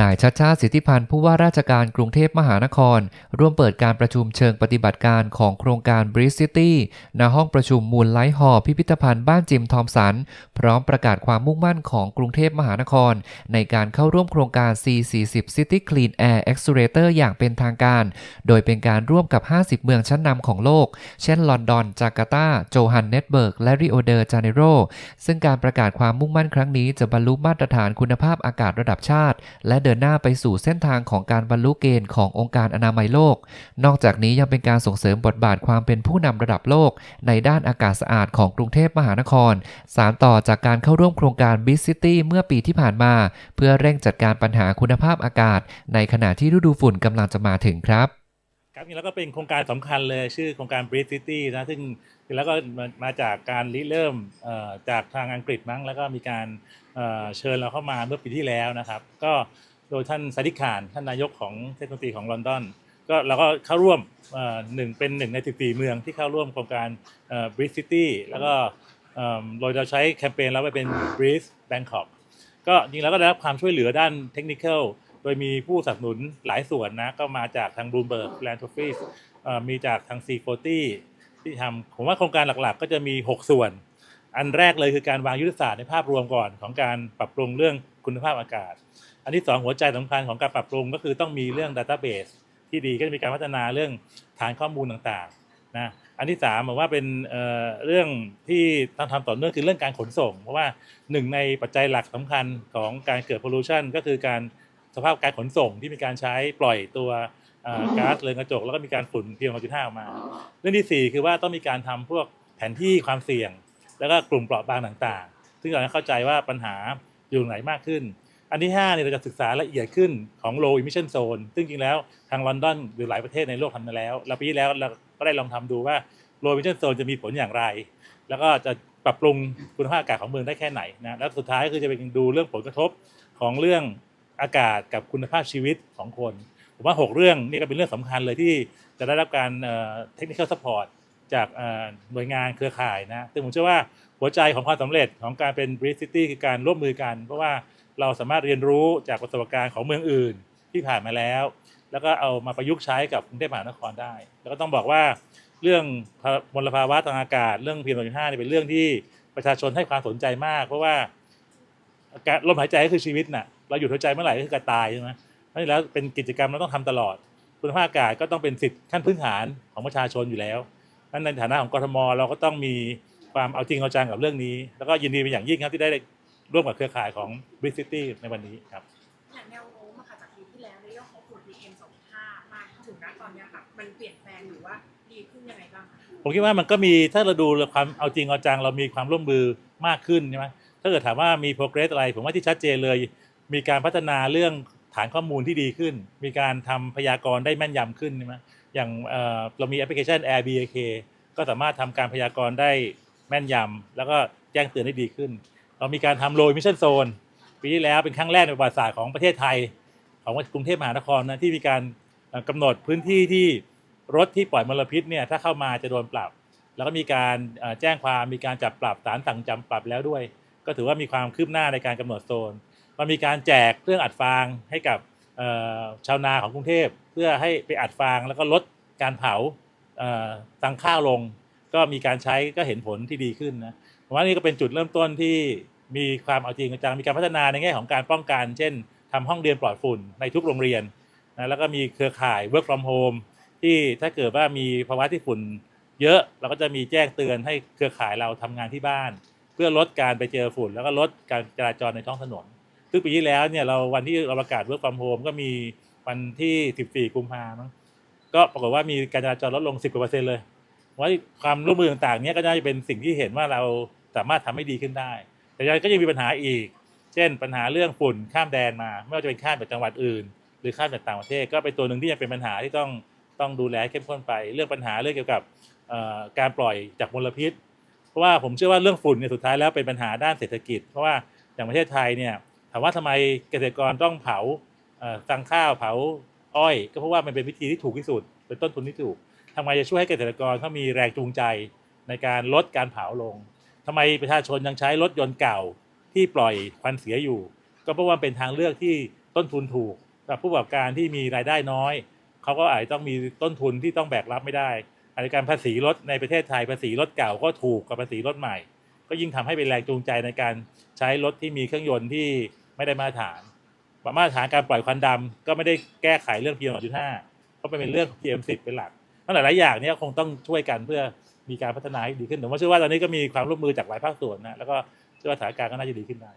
นายชัชชาติสิทธิพันธ์ผู้ว่าราชการกรุงเทพมหานคร ร่วมเปิดการประชุมเชิงปฏิบัติการของโครงการ b r i s City ณห้องประชุมมูลไลท์ฮอลพิพิธภัณฑ์บ้านจิมทอมสัน พร้อมประกาศความมุ่งมั่นของกรุงเทพมหานคร ในการเข้าร่วมโครงการ C40 City Clean Air Accelerator อย่างเป็นทางการ โดยเป็นการร่วมกับ 50 เมืองชั้นนำของโลก เช่นลอนดอน จาการ์ตา โจฮันเนสเบิร์ก และริโอเดจาเนโร ซึ่งการประกาศความมุ่งมั่นครั้งนี้จะบรรลุมาตรฐานคุณภาพอากาศระดับชาติ และเดินหน้าไปสู่เส้นทางของการบรรลุเกณฑ์ขององค์การอนามัยโลก นอกจากนี้ยังเป็นการส่งเสริมบทบาทความเป็นผู้นำระดับโลก ในด้านอากาศสะอาดของกรุงเทพมหานคร สารต่อจากการเข้าร่วมโครงการ b i z City เมื่อปีที่ผ่านมา เพื่อเร่งจัดการปัญหาคุณภาพอากาศ ในขณะที่ฤดูฝุ่นกำลังจะมาถึงครับครับจริงๆแล้วก็เป็นโครงการสำคัญเลยชื่อโครงการ Breathe City นะซึ่งแล้วก็มาจากการริเริ่มจากทางอังกฤษมั้งแล้วก็มีการเชิญเราเข้ามาเมื่อปีที่แล้วนะครับ ก็ ดยท่านสาดิขานท่านนายกของเทศมนตรีของลอนดอนก็เราก็เข้าร่วมหนึ่งเป็นหนึ่งใน14เมืองที่เข้าร่วมโครงการเอ่อ Breathe City แล้วก็เอิ่มโดยเราใช้แคมเปญแล้วไปเป็น Breathe Bangkok ก็จริงแล้วก็ได้รับความช่วยเหลือด้านเทคนิคโดยมีผู้สนับสนุนหลายส่วนนะก็มาจากทาง Bloomberg Philanthropies เอ่มีจากทาง C40 ที่ทำผมว่าโครงการหลักๆ ก็จะมี 6 ส่วน อันแรกเลยคือการวางยุทธศาสตร์ในภาพรวมก่อนของการปรับปรุงเรื่องคุณภาพอากาศ อันที่ 2 หัวใจสำคัญของการปรับปรุงก็คือต้องมีเรื่อง Database ที่ดีก็จะมีการพัฒนาเรื่องฐานข้อมูลต่างๆนะอันที่3ามผมว่าเป็นเเรื่องที่ต้องทำต่อเนื่องคือเรื่องการขนส่ง เพราะว่าหนึ่งในปัจจัยหลักสำคัญของการเกิด pollution ก็คือการสภาพการขนส่งที่มีการใช้ปล่อยตัวก๊าซเรือนกระจกแล้วก็มีการฝุ่น PM 2.5ออกมา เรื่องที่สี่คือว่าต้องมีการทำพวกแผนที่ความเสี่ยง แล้วก็กลุ่มเปราะบางต่างๆ ซึ่งเราจะเข้าใจว่าปัญหาอยู่ไหนมากขึ้น อันที่5เนี่ยเราจะศึกษาละเอียดขึ้นของ low emission zone ซึ่งจริงแล้วทางลอนดอนหรือหลายประเทศในโลกทำมาแล้วแล้วปีที่แล้วเราก็ได้ลองทำดูว่า low emission zone จะมีผลอย่างไร แล้วก็จะปรับปรุงคุณภาพอากาศของเมืองได้แค่ไหนนะแล้วสุดท้ายก็คือจะเป็นดูเรื่องผลกระทบของเรื่องอากาศกับคุณภาพชีวิตของคนผมว่า 6 เรื่องนี่ก็เป็นเรื่องสำคัญเลยที่จะได้รับการเท จากเหน่วยงานเครือข่ายนะซึ่งผมเชื่อว่าหัวใจของความสำเร็จของการเป็น b r i d City คือการร่วมมือกัน เพราะว่าเราสามารถเรียนรู้จากประสบการณ์ของเมืองอื่นที่ผ่านมาแล้ว แล้วก็เอามาประยุกต์ใช้กับกรุงเทพมหานครได้ แล้วก็ต้องบอกว่าเรื่องมลภาวะทางอากาศ เรื่อง PM 2.5เนี่ยเป็นเรื่องที่ประชาชนให้ความสนใจมาก เพราะว่ากาศลมหายใจก็คือชีวิตน่ะเราหยุดหายใจเมื่อไหร่ก็คือการตายใช่ไหมเพราะฉะนั้นแล้วเป็นกิจกรรมเราต้องทำตลอดคุณภาพอากาศก็ต้องเป็นสิทธิขั้นพื้นฐานของประชาชนอยู่แล้ว นั้นในฐานะของกทมเราก็ต้องมีความเอาจริงเอาจังกับเรื่องนี้ แล้วก็ยินดีเป็นอย่างยิ่งครับที่ได้ร่วมกับเครือข่ายของ b r i c City ในวันนี้ครับอย่างแนวโน้มอะค่ะจากปีที่แล้วในเรื่องของฝุ่น PM 2.5มาถึงณตอนเนี้ยค่ะมันเปลี่ยนแปลงหรือว่าดีขึ้นยังไงบ้างคะผมคิดว่ามันก็มีถ้าเราดูความเอาจริงเอาจังเรามีความร่วมมือมากขึ้นใช่ไหมถ้าเกิดถามว่ามี progress อะไร ผมว่าที่ชัดเจนเลย มีการพัฒนาเรื่องฐานข้อมูลที่ดีขึ้น มีการทำพยากรณ์ได้แม่นยำขึ้นใช่ไหม อย่างเเรามีแอปพลิเคชัน Air BAK ก็สามารถทำการพยากรณ์ได้แม่นยำแล้วก็แจ้งเตือนได้ดีขึ้น เรามีการทำ low emission zone ปีที่แล้วเป็นครั้งแรกในประวัติศาสตร์ของประเทศไทย ของกรุงเทพมหานครนะที่มีการเอ่อกำหนดพื้นที่ที่รถที่ปล่อยมลพิษเนี่ยถ้าเข้ามาจะโดนปรับ แล้วก็มีการแจ้งความมีการจับปรับสารสั่งจำปรับแล้วด้วย ก็ถือว่ามีความคืบหน้าในการกำหนดโซนมันมีการแจกเครื่องอัดฟางให้กับ ชาวนาของกรุงเทพเพื่อให้ไปอัดฟางแล้วก็ลดการเผาตังข้าวลง ก็มีการใช้ก็เห็นผลที่ดีขึ้นนะผมว่านี่ก็เป็นจุดเริ่มต้นที่มีความเอาจริงจังมีการพัฒนาในแง่ของการป้องกัน เช่นทำห้องเรียนปลอดฝุ่นในทุกโรงเรียนนะแล้วก็มีเครือข่าย work from home ที่ถ้าเกิดว่ามีภาวะที่ฝุ่นเยอะเราก็จะมีแจ้งเตือนให้เครือข่ายเราทำงานที่บ้าน เพื่อลดการไปเจอฝุ่น แล้วก็ลดการจราจรในท้องถนน ซึ่งปีที่แล้วเนี่ยเราวันที่เราประกาศ work from home ก็มีวันที่ 14 กุมภาพันธ์ก็ปรากฏว่ามีการจราจรลดลง 10กว่าเปอร์เซ็นต์เลยว่าความร่วมมือต่างๆเนี้ก็น่าจะเป็นสิ่งที่เห็นว่าเราสามารถทำให้ดีขึ้นได้ แต่ยังก็ยังมีปัญหาอีก เช่น ปัญหาเรื่องฝุ่นข้ามแดนมา ไม่ว่าจะเป็นข้ามจากจังหวัดอื่น หรือข้ามจากต่างประเทศ ก็เป็นตัวหนึ่งที่ยังเป็นปัญหาที่ต้องต้องดูแลเข้มข้นไป เรื่องปัญหาเรื่องเกี่ยวกับการปล่อยจากมลพิษ เพราะว่าผมเชื่อว่าเรื่องฝุ่นเนี่ยสุดท้ายแล้วเป็นปัญหาด้านเศรษฐกิจ เพราะว่าอย่างประเทศไทยเนี่ยามว่าทำไมเกษตรกรต้องเผาเอ่อตังข้าวเผาอ้อย ก็เพราะว่ามันเป็นวิธีที่ถูกที่สุด เป็นต้นทุนที่ถูกทำไมจะช่วยให้เกษตรกรเขามีแรงจูงใจในการลดการเผาลงทำไมประชาชนยังใช้รถยนต์เก่าที่ปล่อยควันเสียอยู่ ก็เพราะว่าเป็นทางเลือกที่ต้นทุนถูกสำหรับผู้ประกอบการที่มีรายได้น้อยเขาก็อาจจะต้องมีต้นทุนที่ต้องแบกรับไม่ได้อาจการภาษีรถในประเทศไทยภาษีรถเก่าก็ถูกกับภาษีรถใหม่ ก็ยิ่งทำให้เป็นแรงจูงใจในการใช้รถที่มีเครื่องยนต์ที่ ไม่ได้มาตรฐานมาตรฐานการปล่อยควันดำก็ไม่ได้แก้ไขเรื่อง PM 2.5เพราะเป็นเรื่อง PM 10เป็นหลักทั้งหลายอย่างเนี้คงต้องช่วยกันเพื่อมีการพัฒนาให้ดีขึ้นผมว่าเชื่อว่าตอนนี้ก็มีความร่วมมือจากหลายภาคส่วนนะแล้วก็เชื่อว่าสถานการณ์ก็น่าจะดีขึ้นได้